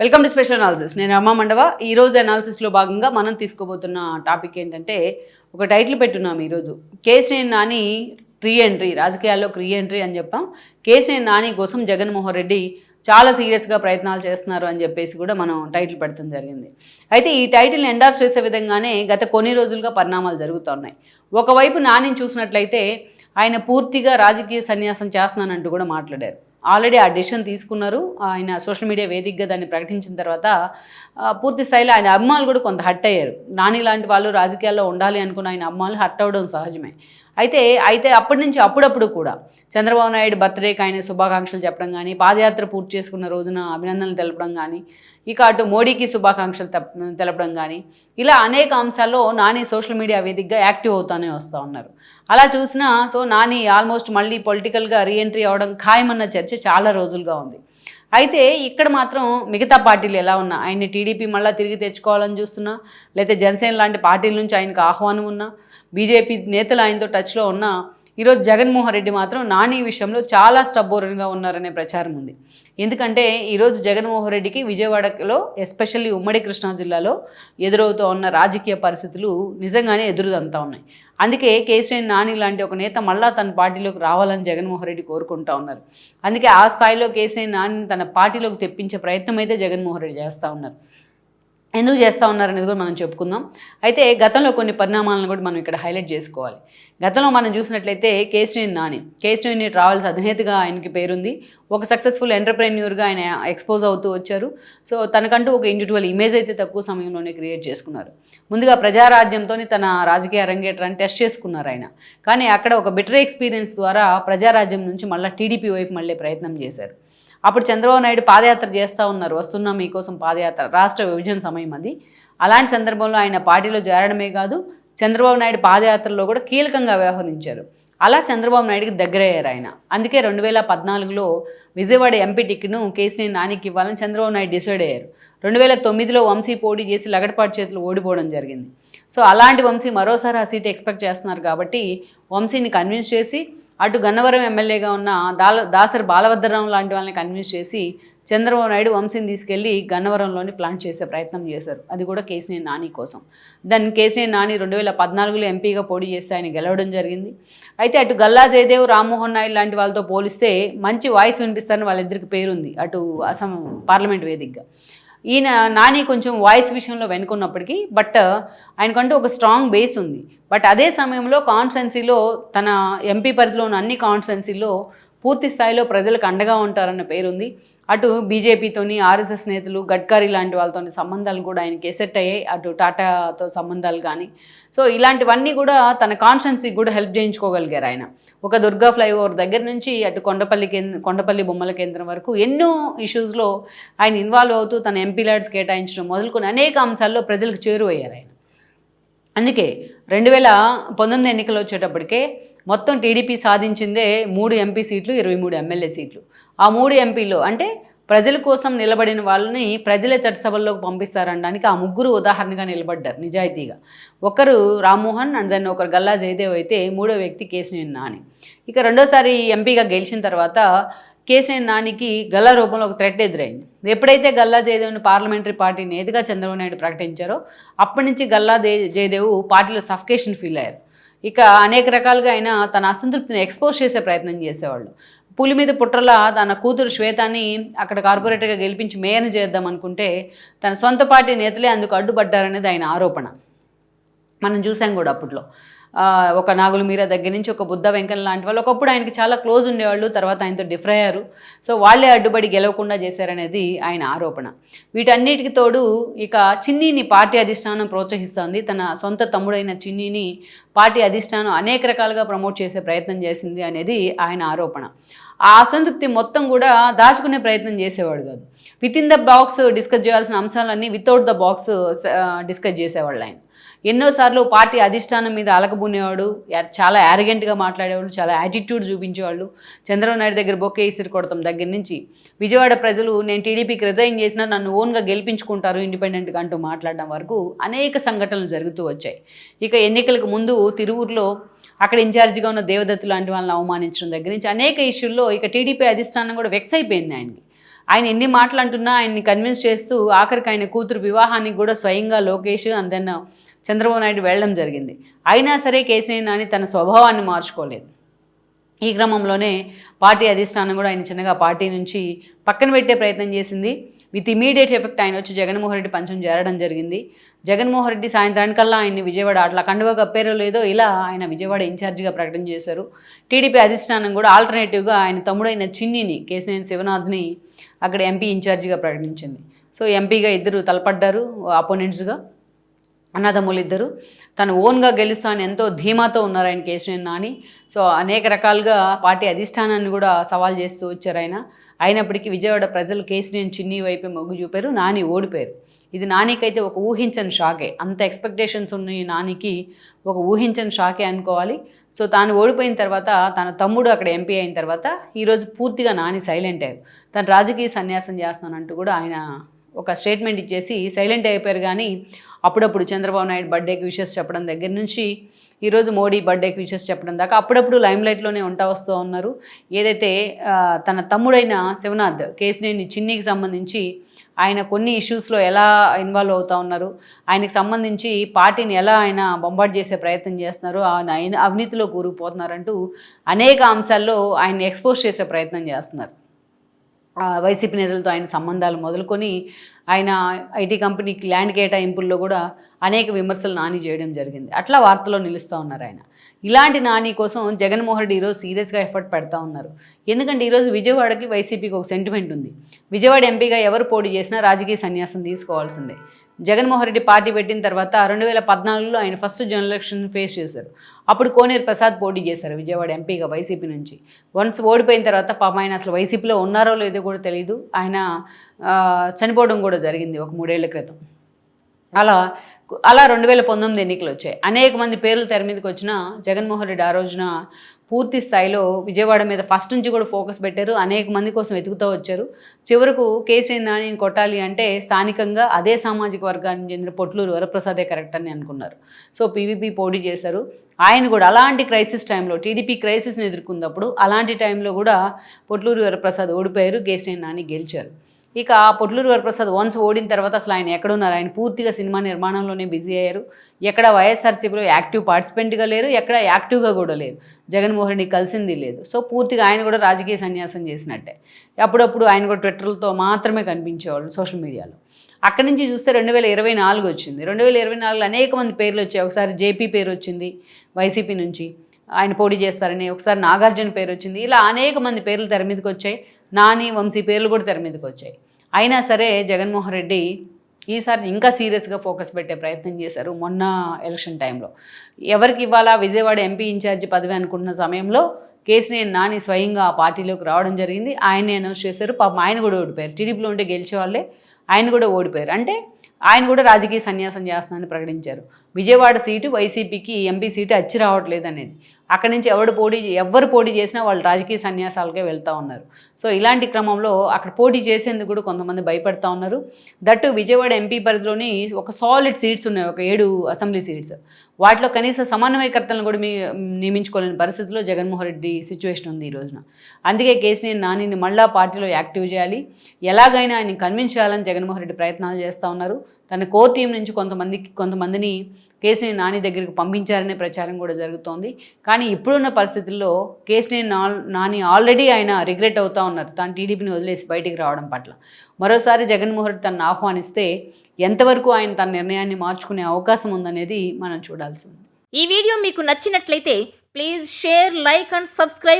Welcome to special analysis నేను రమా మండవ. ఈ రోజు అనాలిసిస్లో భాగంగా మనం తీసుకోబోతున్న టాపిక్ ఏంటంటే ఒక టైటిల్ పెట్టున్నాం ఈరోజు. కేసీఎన్ నాని రీ ఎంట్రీ రాజకీయాల్లో రీ ఎంట్రీ అని చెప్పాం. కేసీఎన్ నాని కోసం జగన్మోహన్ రెడ్డి చాలా సీరియస్గా ప్రయత్నాలు చేస్తున్నారు అని చెప్పేసి కూడా మనం టైటిల్ పెడతాం జరిగింది. అయితే ఈ టైటిల్ని ఎండార్స్ చేసే విధంగానే గత కొన్ని రోజులుగా పరిణామాలు జరుగుతున్నాయి. ఒకవైపు నానిని చూసినట్లయితే ఆయన పూర్తిగా రాజకీయ సన్యాసం చేస్తున్నానంటూ కూడా మాట్లాడారు. ఆల్రెడీ ఆ డెసిషన్ తీసుకున్నారు. ఆయన సోషల్ మీడియా వేదికగా దాన్ని ప్రకటించిన తర్వాత పూర్తి స్థాయిలో ఆయన అమ్మాయిలు కూడా కొంత హట్ అయ్యారు. నాని లాంటి వాళ్ళు రాజకీయాల్లో ఉండాలి అనుకున్న ఆయన అమ్మాయిలు హట్ అవ్వడం సహజమే. అయితే అయితే అప్పటి నుంచి అప్పుడప్పుడు కూడా చంద్రబాబు నాయుడు బర్త్డేకి ఆయన శుభాకాంక్షలు చెప్పడం కానీ పాదయాత్ర పూర్తి చేసుకున్న రోజున అభినందనలు తెలపడం కానీ ఇక అటు మోడీకి శుభాకాంక్షలు తెలపడం కానీ ఇలా అనేక అంశాల్లో నాని సోషల్ మీడియా వేదికగా యాక్టివ్ అవుతానే వస్తూ ఉన్నారు. అలా చూసినా సో నాని ఆల్మోస్ట్ మళ్ళీ పొలిటికల్గా రీఎంట్రీ అవడం ఖాయమన్న చర్చ చాలా రోజులుగా ఉంది. అయితే ఇక్కడ మాత్రం మిగతా పార్టీలు ఎలా ఉన్నా? ఆయన్ని టీడీపీ మళ్ళీ తిరిగి తెచ్చుకోవాలని చూస్తున్నా? లేకపోతే జనసేన లాంటి పార్టీల నుంచి ఆయనకు ఆహ్వానం ఉన్నా? బీజేపీ నేతలు ఆయనతో టచ్లో ఉన్నా? ఈరోజు జగన్మోహన్ రెడ్డి మాత్రం నాని విషయంలో చాలా స్టబ్బోరన్గా ఉన్నారనే ప్రచారం ఉంది. ఎందుకంటే ఈరోజు జగన్మోహన్ రెడ్డికి విజయవాడలో ఎస్పెషల్లీ ఉమ్మడి కృష్ణా జిల్లాలో ఎదురవుతూ ఉన్న రాజకీయ పరిస్థితులు నిజంగానే ఎదురుదంతా ఉన్నాయి. అందుకే కేసీఆర్ నాని లాంటి ఒక నేత మళ్ళా తన పార్టీలోకి రావాలని జగన్మోహన్ రెడ్డి కోరుకుంటా ఉన్నారు. అందుకే ఆ స్థాయిలో కేసీఆర్ నానిని తన పార్టీలోకి తెప్పించే ప్రయత్నం అయితే జగన్మోహన్ రెడ్డి చేస్తూ ఉన్నారు. ఎందుకు చేస్తూ ఉన్నారనేది కూడా మనం చెప్పుకుందాం. అయితే గతంలో కొన్ని పరిణామాలను కూడా మనం ఇక్కడ హైలైట్ చేసుకోవాలి. గతంలో మనం చూసినట్లయితే కేసీఎన్ నాని. కేశ్రీని ట్రావెల్స్ అధినేతగా ఆయనకి పేరుంది. ఒక సక్సెస్ఫుల్ ఎంటర్ప్రెన్యూర్గా ఆయన ఎక్స్పోజ్ అవుతూ వచ్చారు. సో తనకంటూ ఒక ఇండివిజువల్ ఇమేజ్ అయితే తక్కువ సమయంలోనే క్రియేట్ చేసుకున్నారు. ముందుగా ప్రజారాజ్యంతో తన రాజకీయ అరంగేట్రాన్ని టెస్ట్ చేసుకున్నారు ఆయన. కానీ అక్కడ ఒక బెటర్ ఎక్స్పీరియన్స్ ద్వారా ప్రజారాజ్యం నుంచి మళ్ళీ టీడీపీ వైపు మళ్ళీ ప్రయత్నం చేశారు. అప్పుడు చంద్రబాబు నాయుడు పాదయాత్ర చేస్తూ ఉన్నారు. వస్తున్నాం మీకోసం పాదయాత్ర రాష్ట్ర విభజన సమయం అది. అలాంటి సందర్భంలో ఆయన పార్టీలో చేరడమే కాదు చంద్రబాబు నాయుడు పాదయాత్రలో కూడా కీలకంగా వ్యవహరించారు. అలా చంద్రబాబు నాయుడికి దగ్గరయ్యారు ఆయన. అందుకే రెండు వేల పద్నాలుగులో విజయవాడ ఎంపీ టిక్ను కేసీఆర్ నానికి ఇవ్వాలని చంద్రబాబు నాయుడు డిసైడ్ అయ్యారు. రెండు వేల తొమ్మిదిలో వంశీ పోటీ చేసి లగడపాటి చేతులు ఓడిపోవడం జరిగింది. సో అలాంటి వంశీ మరోసారి ఆ సీట్ ఎక్స్పెక్ట్ చేస్తున్నారు కాబట్టి వంశీని కన్విన్స్ చేసి అటు గన్నవరం ఎమ్మెల్యేగా ఉన్న దాల దాసరి బాలభద్రరావు లాంటి వాళ్ళని కన్విన్స్ చేసి చంద్రబాబు నాయుడు వంశీని తీసుకెళ్ళి గన్నవరంలోని ప్లాంట్ చేసే ప్రయత్నం చేశారు. అది కూడా కేసీఆర్ నాని కోసం. దాన్ని కేసీఆర్ నాని రెండు వేల పద్నాలుగులో ఎంపీగా పోటీ చేస్తే ఆయన గెలవడం జరిగింది. అయితే అటు గల్లా జయదేవ్ రామ్మోహన్ నాయుడు లాంటి వాళ్ళతో పోలిస్తే మంచి వాయిస్ వినిపిస్తారని వాళ్ళిద్దరికి పేరుంది అటు అసం పార్లమెంట్ వేదికగా. ఈయన నాని కొంచెం వాయిస్ విషయంలో వెనుకున్నప్పటికీ బట్ uh, ఆయనకంటూ ఒక స్ట్రాంగ్ బేస్ ఉంది. బట్ అదే సమయంలో కాన్స్టెన్సీలో తన ఎంపీ పరిధిలో ఉన్న అన్ని కాన్స్టెన్సీలో పూర్తి స్థాయిలో ప్రజలకు అండగా ఉంటారన్న పేరుంది. అటు బీజేపీతోని ఆర్ఎస్ఎస్ నేతలు గడ్కరీ లాంటి వాళ్ళతో సంబంధాలు కూడా ఆయనకి ఎసెట్ అయ్యాయి. అటు టాటాతో సంబంధాలు కానీ సో ఇలాంటివన్నీ కూడా తన కాన్షియన్స్కి కూడా హెల్ప్ చేయించుకోగలిగారు ఆయన. ఒక దుర్గా ఫ్లైఓవర్ దగ్గర నుంచి అటు కొండపల్లి కేంద్ర కొండపల్లి బొమ్మల కేంద్రం వరకు ఎన్నో ఇష్యూస్లో ఆయన ఇన్వాల్వ్ అవుతూ తన ఎంపీ ల్యాడ్స్ కేటాయించడం మొదలుకొని అనేక అంశాల్లో ప్రజలకు చేరువయ్యారు ఆయన. అందుకే రెండు వేల పంతొమ్మిది ఎన్నికలు వచ్చేటప్పటికే మొత్తం టీడీపీ సాధించిందే మూడు ఎంపీ సీట్లు ఇరవై మూడు ఎమ్మెల్యే సీట్లు. ఆ మూడు ఎంపీలు అంటే ప్రజల కోసం నిలబడిన వాళ్ళని ప్రజల చట్టసభల్లోకి పంపిస్తారనడానికి ఆ ముగ్గురు ఉదాహరణగా నిలబడ్డారు నిజాయితీగా. ఒకరు రామ్మోహన్ అండ్ దెన్ ఒకరు గల్లా జయదేవ్ అయితే మూడో వ్యక్తి కేశినేని నాని. ఇక రెండోసారి ఎంపీగా గెలిచిన తర్వాత కేసీఆర్ నానికి గల్లా రూపంలో ఒక థ్రెట్ ఎదురైంది. ఎప్పుడైతే గల్లా జయదేవ్ని పార్లమెంటరీ పార్టీ నేతగా చంద్రబాబు నాయుడు ప్రకటించారో అప్పటి నుంచి గల్లా దే జయదేవ్ పార్టీలో సఫికేషన్ ఫీల్ అయ్యారు. ఇక అనేక రకాలుగా ఆయన తన అసంతృప్తిని ఎక్స్పోజ్ చేసే ప్రయత్నం చేసేవాళ్ళు. పులి మీద పుట్రలా తన కూతురు శ్వేతాన్ని అక్కడ కార్పొరేటర్గా గెలిపించి మేయర్ని చేద్దాం అనుకుంటే తన సొంత పార్టీ నేతలే అందుకు అడ్డుపడ్డారనేది ఆయన ఆరోపణ. మనం చూసాం కూడా అప్పట్లో. ఒక నాగులు మీరా దగ్గర నుంచి ఒక బుద్ధ వెంకన్న లాంటి వాళ్ళు ఒకప్పుడు ఆయనకి చాలా క్లోజ్ ఉండేవాళ్ళు తర్వాత ఆయనతో డిఫర్ అయ్యారు. సో వాళ్ళే అడ్డుపడి గెలవకుండా చేశారనేది ఆయన ఆరోపణ. వీటన్నిటికి తోడు ఇక చిన్నీని పార్టీ అధిష్టానం ప్రోత్సహిస్తోంది. తన సొంత తమ్ముడైన చిన్నీని పార్టీ అధిష్టానం అనేక రకాలుగా ప్రమోట్ చేసే ప్రయత్నం చేసింది అనేది ఆయన ఆరోపణ. ఆ అసంతృప్తి మొత్తం కూడా దాచుకునే ప్రయత్నం చేసేవాడు కాదు. Within the box discuss చేయాల్సిన అంశాలన్నీ వితౌట్ ద బాక్స్ డిస్కస్ చేసేవాళ్ళు ఆయన. ఎన్నోసార్లు పార్టీ అధిష్టానం మీద అలకబూనేవాడు చాలా యారగెంట్గా మాట్లాడేవాళ్ళు చాలా యాటిట్యూడ్ చూపించేవాళ్ళు. చంద్రబాబు నాయుడు దగ్గర బొక్కే ఇసిరి కొడతాం దగ్గర నుంచి. విజయవాడ ప్రజలు నేను టీడీపీకి రిజైన్ చేసినా నన్ను ఓన్గా గెలిపించుకుంటారు ఇండిపెండెంట్గా అంటూ మాట్లాడడం వరకు అనేక సంఘటనలు జరుగుతూ వచ్చాయి. ఇక ఎన్నికలకు ముందు తిరువురులో అక్కడ ఇన్ఛార్జిగా ఉన్న దేవదత్తు లాంటి వాళ్ళని అవమానించడం దగ్గర నుంచి అనేక ఇష్యూల్లో ఇక టీడీపీ అధిష్టానం కూడా వెక్స్ అయిపోయింది ఆయనకి. ఆయన ఎన్ని మాటలు అంటున్నా ఆయన్ని కన్విన్స్ చేస్తూ ఆఖరికి ఆయన కూతురు వివాహానికి కూడా స్వయంగా లోకేష్ అండ్ దెన్ చంద్రబాబు నాయుడు వెళ్ళడం జరిగింది. అయినా సరే కేసీఆర్ నాని తన స్వభావాన్ని మార్చుకోలేదు. ఈ క్రమంలోనే పార్టీ అధిష్టానం కూడా ఆయన చిన్నగా పార్టీ నుంచి పక్కన పెట్టే ప్రయత్నం చేసింది. విత్ ఇమీడియట్ ఎఫెక్ట్ ఆయన వచ్చి జగన్మోహన్ రెడ్డి పంచం చేరడం జరిగింది. జగన్మోహన్ రెడ్డి సాయంత్రానికల్లా ఆయన్ని విజయవాడ అట్లా కండువా కప్పారో లేదో ఇలా ఆయన విజయవాడ ఇన్ఛార్జిగా ప్రకటన చేశారు. టీడీపీ అధిష్టానం కూడా ఆల్టర్నేటివ్గా ఆయన తమ్ముడైన చిన్నిని కేసినేని శివనాథ్ని అక్కడ ఎంపీ ఇన్ఛార్జిగా ప్రకటించింది. సో ఎంపీగా ఇద్దరు తలపడ్డారు అపోనెంట్స్గా అన్నదమ్ములు ఇద్దరు తను ఓన్గా గెలుస్తా అని ఎంతో ధీమాతో ఉన్నారు ఆయన కేసీఆర్ నాని. సో అనేక రకాలుగా పార్టీ అధిష్టానాన్ని కూడా సవాల్ చేస్తూ వచ్చారు ఆయన. అయినప్పటికీ విజయవాడ ప్రజలు కేసీఆర్ చిన్ని వైపే మొగ్గు చూపారు నాని ఓడిపోయారు. ఇది నానికైతే ఒక ఊహించని షాకే. అంత ఎక్స్పెక్టేషన్స్ ఉన్న ఈ నానికి ఒక ఊహించని షాకే అనుకోవాలి. సో తాను ఓడిపోయిన తర్వాత తన తమ్ముడు అక్కడ ఎంపీ అయిన తర్వాత ఈరోజు పూర్తిగా నాని సైలెంట్ అయ్యారు. తను రాజకీయ సన్యాసం చేస్తానంటూ కూడా ఆయన ఒక స్టేట్మెంట్ ఇచ్చేసి సైలెంట్ అయిపోయారు కానీ అప్పుడప్పుడు చంద్రబాబు నాయుడు బర్త్డేకి విషెస్ చెప్పడం దగ్గర నుంచి ఈరోజు మోడీ బర్త్డేకి విషెస్ చెప్పడం దాకా అప్పుడప్పుడు లైమ్లైట్లోనే ఉంటా వస్తూ ఉన్నారు. ఏదైతే తన తమ్ముడైన శివనాథ్ కేసునేని చిన్నికి సంబంధించి ఆయన కొన్ని ఇష్యూస్లో ఎలా ఇన్వాల్వ్ అవుతా ఉన్నారు ఆయనకు సంబంధించి పార్టీని ఎలా ఆయన బొంబాట్ చేసే ప్రయత్నం చేస్తున్నారు ఆయన ఆయన అవినీతిలో కూరుకుపోతున్నారంటూ అనేక అంశాల్లో ఆయన ఎక్స్పోజ్ చేసే ప్రయత్నం చేస్తున్నారు. వైసీపీ నేతలతో ఆయన సంబంధాలు మొదలుకొని ఆయన ఐటీ కంపెనీకి ల్యాండ్ కేటాయింపుల్లో కూడా అనేక విమర్శలు నాని చేయడం జరిగింది. అట్లా వార్తలో నిలుస్తూ ఉన్నారు ఆయన. ఇలాంటి నాని కోసం జగన్మోహన్ రెడ్డి ఈరోజు సీరియస్గా ఎఫర్ట్ పెడతా ఉన్నారు. ఎందుకంటే ఈరోజు విజయవాడకి వైసీపీకి ఒక సెంటిమెంట్ ఉంది. విజయవాడ ఎంపీగా ఎవరు పోటీ చేసినా రాజకీయ సన్యాసం తీసుకోవాల్సిందే. జగన్మోహన్ రెడ్డి పార్టీ పెట్టిన తర్వాత రెండు వేల పద్నాలుగులో ఆయన ఫస్ట్ జనరల్ ఎలక్షన్ ఫేస్ చేశారు. అప్పుడు కోనేరు ప్రసాద్ పోటీ చేశారు విజయవాడ ఎంపీగా వైసీపీ నుంచి. వన్స్ ఓడిపోయిన తర్వాత పాప ఆయన అసలు వైసీపీలో ఉన్నారో లేదో కూడా తెలియదు ఆయన చనిపోవడం కూడా జరిగింది ఒక మూడేళ్ళ క్రితం. అలా అలా రెండు వేల పంతొమ్మిది ఎన్నికలు వచ్చాయి. అనేక మంది పేర్లు తెర మీదకి వచ్చిన జగన్మోహన్ రెడ్డి ఆ రోజున పూర్తి స్థాయిలో విజయవాడ మీద ఫస్ట్ నుంచి కూడా ఫోకస్ పెట్టారు. అనేక మంది కోసం వెతుకుతూ వచ్చారు. చివరకు కేసీఆర్ నానిని కొట్టాలి అంటే స్థానికంగా అదే సామాజిక వర్గానికి చెందిన పొట్లూరు వరప్రసాదే కరెక్ట్ అని అనుకున్నారు. సో పీవీపీ పోటీ చేశారు. ఆయన కూడా అలాంటి క్రైసిస్ టైంలో టీడీపీ క్రైసిస్ని ఎదుర్కొన్నప్పుడు అలాంటి టైంలో కూడా పొట్లూరు వరప్రసాద్ ఓడిపోయారు. కేసీఆర్ నాని గెలిచారు. ఇక పొట్లూరు వరప్రసాద్ వన్స్ ఓడిన తర్వాత అసలు ఆయన ఎక్కడున్నారు ఆయన పూర్తిగా సినిమా నిర్మాణంలోనే బిజీ అయ్యారు. ఎక్కడ వైఎస్ఆర్సీపీలో యాక్టివ్ పార్టిసిపెంట్గా లేరు ఎక్కడ యాక్టివ్గా కూడా లేరు. జగన్మోహన్ రెడ్డి కలిసింది లేదు. సో పూర్తిగా ఆయన కూడా రాజకీయ సన్యాసం చేసినట్టే. అప్పుడప్పుడు ఆయన కూడా ట్విట్టర్లతో మాత్రమే కనిపించేవాళ్ళు సోషల్ మీడియాలో. అక్కడి నుంచి చూస్తే రెండు వేల ఇరవై నాలుగు వచ్చింది. రెండు వేల ఇరవై నాలుగులో అనేక మంది పేర్లు వచ్చాయి. ఒకసారి జేపీ పేరు వచ్చింది వైసీపీ నుంచి. ఆయన పోటీ చేస్తారని ఒకసారి నాగార్జున పేరు వచ్చింది. ఇలా అనేక మంది పేర్లు తెర మీదకి వచ్చాయి. నాని వంశీ పేర్లు కూడా తెర మీదకి వచ్చాయి. అయినా సరే జగన్మోహన్ రెడ్డి ఈసారి ఇంకా సీరియస్గా ఫోకస్ పెట్టే ప్రయత్నం చేశారు మొన్న ఎలక్షన్ టైంలో. ఎవరికి ఇవ్వాలా? విజయవాడ ఎంపీ ఇన్ఛార్జి పదవి అనుకున్న సమయంలో కేసీఆర్ నాని స్వయంగా ఆ పార్టీలోకి రావడం జరిగింది. ఆయన్ని అనౌన్స్ చేశారు. పాపం ఆయన కూడా ఓడిపోయారు. టీడీపీలో ఉంటే గెలిచేవాళ్ళే ఆయన కూడా ఓడిపోయారు. అంటే ఆయన కూడా రాజకీయ సన్యాసం చేస్తున్నానని ప్రకటించారు. విజయవాడ సీటు వైసీపీకి ఎంపీ సీటు అచ్చి రావట్లేదు అనేది. అక్కడి నుంచి ఎవడు పోటీ ఎవరు పోటీ చేసినా వాళ్ళు రాజకీయ సన్యాసాలకే వెళ్తూ ఉన్నారు. సో ఇలాంటి క్రమంలో అక్కడ పోటీ చేసేందుకు కూడా కొంతమంది భయపడతా ఉన్నారు. దట్టు విజయవాడ ఎంపీ పరిధిలోని ఒక సాలిడ్ సీట్స్ ఉన్నాయి ఒక ఏడు అసెంబ్లీ సీట్స్ వాటిలో కనీస సమన్వయకర్తలను కూడా మీ నియమించుకోలేని పరిస్థితిలో జగన్మోహన్ రెడ్డి సిచ్యువేషన్ ఉంది ఈ రోజున. అందుకే కేసీఆర్ నానిని మళ్ళా పార్టీలో యాక్టివ్ చేయాలి. ఎలాగైనా ఆయన కన్విన్స్ చేయాలని జగన్మోహన్ రెడ్డి ప్రయత్నాలు చేస్తూ ఉన్నారు. తన కోర్ టీం నుంచి కొంతమందికి కొంతమందిని కేసీని నాని దగ్గరికి పంపించారనే ప్రచారం కూడా జరుగుతోంది. కానీ ఇప్పుడున్న పరిస్థితుల్లో కేసీని నాని ఆల్రెడీ ఆయన రిగ్రెట్ అవుతా ఉన్నారు. తాను టీడీపీని వదిలేసి బయటికి రావడం పట్ల. మరోసారి జగన్మోహన్ రెడ్డి తనను ఆహ్వానిస్తే ఎంతవరకు ఆయన తన నిర్ణయాన్ని మార్చుకునే అవకాశం ఉందనేది మనం చూడాల్సి ఉంది. ఈ వీడియో మీకు నచ్చినట్లయితే please share like and subscribe